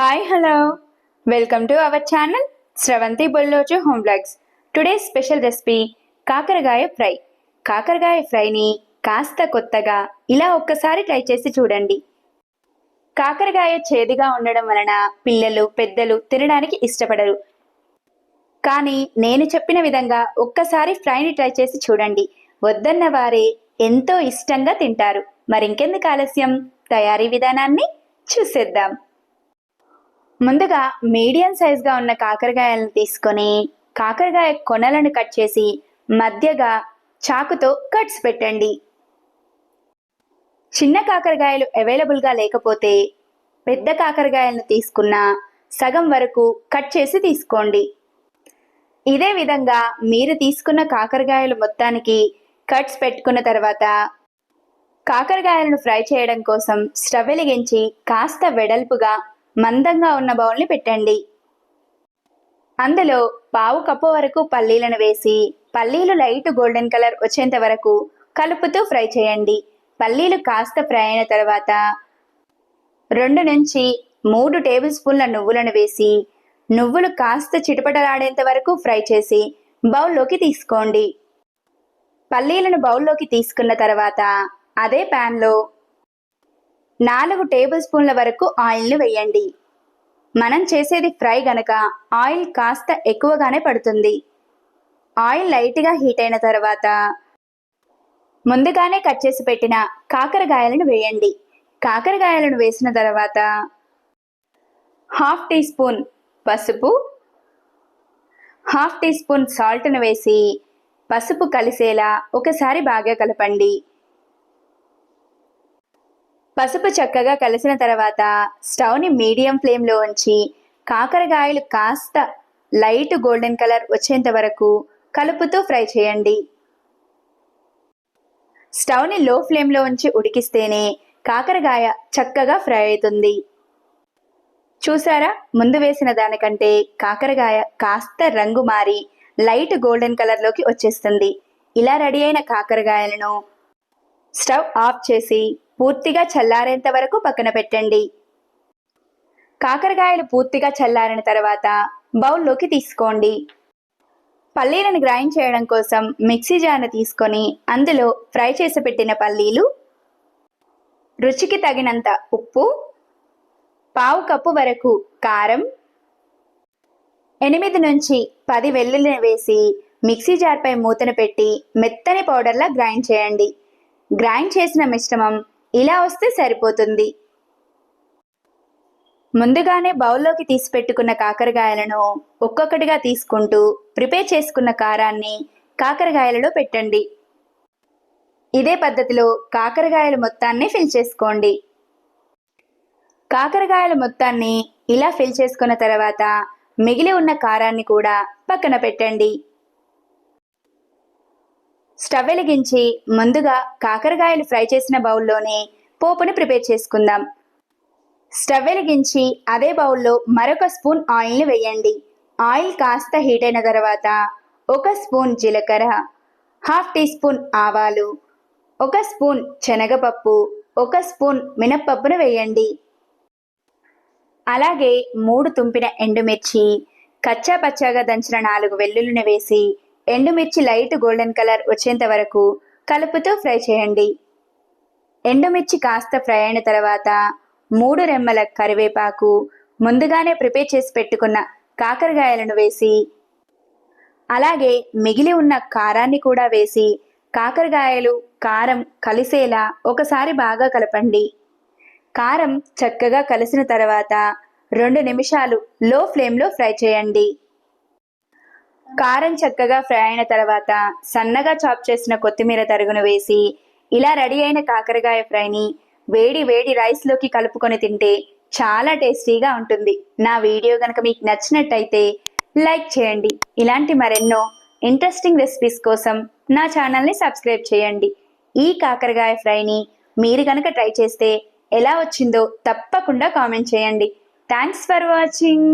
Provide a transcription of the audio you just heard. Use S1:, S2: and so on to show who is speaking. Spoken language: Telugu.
S1: Hi hello welcome to our channel Sravanthi Bollochu home blogs today special recipe కాకరకాయ ఫ్రై. కాకరకాయ ఫ్రైని కాస్త కొత్తగా ఇలా ఒక్కసారి ట్రై చేసి చూడండి. కాకరకాయ చేదుగా ఉండడం వలన పిల్లలు పెద్దలు తినడానికి ఇష్టపడరు. కానీ నేను చెప్పిన విధంగా ఒక్కసారి ఫ్రైని ట్రై చేసి చూడండి. వద్దన్న వారే ఎంతో ఇష్టంగా తింటారు. మరింకెందుకు ఆలస్యం? తయారీ విధానాన్ని చూసేద్దాం. ముందుగా మీడియం సైజ్గా ఉన్న కాకరకాయలను తీసుకొని కాకరకాయ కొనలను కట్ చేసి మధ్యగా చాకుతో కట్స్ పెట్టండి. చిన్న కాకరకాయలు అవైలబుల్గా లేకపోతే పెద్ద కాకరకాయలను తీసుకున్న సగం వరకు కట్ చేసి తీసుకోండి. ఇదే విధంగా మీరు తీసుకున్న కాకరకాయలు మొత్తానికి కట్స్ పెట్టుకున్న తర్వాత కాకరకాయలను ఫ్రై చేయడం కోసం స్టవ్ వెలిగించి కాస్త వెడల్పుగా మందంగా ఉన్న బౌల్ని పెట్టండి. అందులో పావు కప్పు వరకు పల్లీలను వేసి పల్లీలు లైట్ గోల్డెన్ కలర్ వచ్చేంత వరకు కలుపుతూ ఫ్రై చేయండి. పల్లీలు కాస్త ఫ్రై అయిన తర్వాత రెండు నుంచి మూడు టేబుల్ స్పూన్ల నువ్వులను వేసి నువ్వులు కాస్త చిటపటలాడేంత వరకు ఫ్రై చేసి బౌల్లోకి తీసుకోండి. పల్లీలను బౌల్లోకి తీసుకున్న తర్వాత అదే ప్యాన్లో నాలుగు టేబుల్ స్పూన్ల వరకు ఆయిల్ను వేయండి. మనం చేసేది ఫ్రై గనక ఆయిల్ కాస్త ఎక్కువగానే పడుతుంది. ఆయిల్ లైట్గా హీట్ అయిన తర్వాత ముందుగానే కట్ చేసి పెట్టిన కాకరకాయలను వేయండి. కాకరకాయలను వేసిన తర్వాత హాఫ్ టీ స్పూన్ పసుపు హాఫ్ టీ స్పూన్ సాల్ట్ను వేసి పసుపు కలిసేలా ఒకసారి బాగా కలపండి. పసుపు చక్కగా కలిసిన తర్వాత స్టవ్ని మీడియం ఫ్లేమ్లో ఉంచి కాకరకాయలు కాస్త లైట్ గోల్డెన్ కలర్ వచ్చేంత వరకు కలుపుతూ ఫ్రై చేయండి. స్టవ్ని లో ఫ్లేమ్లో ఉంచి ఉడికిస్తేనే కాకరకాయ చక్కగా ఫ్రై అవుతుంది. చూసారా? ముందు వేసిన దానికంటే కాకరకాయ కాస్త రంగు మారి లైట్ గోల్డెన్ కలర్లోకి వచ్చేస్తుంది. ఇలా రెడీ అయిన కాకరకాయలను స్టవ్ ఆఫ్ చేసి పూర్తిగా చల్లారేంత వరకు పక్కన పెట్టండి. కాకరకాయలు పూర్తిగా చల్లారిన తర్వాత బౌల్లోకి తీసుకోండి. పల్లీలను గ్రైండ్ చేయడం కోసం మిక్సీ జార్ను తీసుకొని అందులో ఫ్రై చేసి పెట్టిన పల్లీలు రుచికి తగినంత ఉప్పు పావు కప్పు వరకు కారం ఎనిమిది నుంచి పది వెల్లుల్లిని వేసి మిక్సీ జార్పై మూతను పెట్టి మెత్తని పౌడర్లా గ్రైండ్ చేయండి. గ్రైండ్ చేసిన మిశ్రమం ఇలా వస్తే సరిపోతుంది. ముందుగానే బౌల్లోకి తీసి పెట్టుకున్న కాకరకాయలను ఒక్కొక్కటిగా తీసుకుంటూ ప్రిపేర్ చేసుకున్న కారాన్ని కాకరకాయలలో పెట్టండి. ఇదే పద్ధతిలో కాకరకాయల మొత్తాన్ని ఫిల్ చేసుకోండి. కాకరకాయల మొత్తాన్ని ఇలా ఫిల్ చేసుకున్న తర్వాత మిగిలి ఉన్న కారాన్ని కూడా పక్కన పెట్టండి. స్టవ్ వెలిగించి ముందుగా కాకరకాయలు ఫ్రై చేసిన బౌల్లోనే పోపుని ప్రిపేర్ చేసుకుందాం. స్టవ్ వెలిగించి అదే బౌల్లో మరొక స్పూన్ ఆయిల్ని వేయండి. ఆయిల్ కాస్త హీట్ అయిన తర్వాత ఒక స్పూన్ జీలకర్ర హాఫ్ టీ స్పూన్ ఆవాలు ఒక స్పూన్ శనగపప్పు ఒక స్పూన్ మినప్పప్పును వేయండి. అలాగే మూడు తుంపిన ఎండుమిర్చి కచ్చా పచ్చాగా దంచిన నాలుగు వెల్లుల్లిని వేసి ఎండుమిర్చి లైట్ గోల్డెన్ కలర్ వచ్చేంత వరకు కలుపుతో ఫ్రై చేయండి. ఎండుమిర్చి కాస్త ఫ్రై అయిన తర్వాత మూడు రెమ్మల కరివేపాకు ముందుగానే ప్రిపేర్ చేసి పెట్టుకున్న కాకరకాయలను వేసి అలాగే మిగిలి ఉన్న కారాన్ని కూడా వేసి కాకరకాయలు కారం కలిసేలా ఒకసారి బాగా కలపండి. కారం చక్కగా కలిసిన తర్వాత రెండు నిమిషాలు లో ఫ్లేమ్లో ఫ్రై చేయండి. కారం చక్కగా ఫ్రై అయిన తర్వాత సన్నగా చాప్ చేసిన కొత్తిమీర తరుగును వేసి ఇలా రెడీ అయిన కాకరకాయ ఫ్రైని వేడి వేడి రైస్లోకి కలుపుకొని తింటే చాలా టేస్టీగా ఉంటుంది. నా వీడియో కనుక మీకు నచ్చినట్టయితే లైక్ చేయండి. ఇలాంటి మరెన్నో ఇంట్రెస్టింగ్ రెసిపీస్ కోసం నా ఛానల్ని సబ్స్క్రైబ్ చేయండి. ఈ కాకరకాయ ఫ్రైని మీరు కనుక ట్రై చేస్తే ఎలా వచ్చిందో తప్పకుండా కామెంట్ చేయండి. Thanks for watching.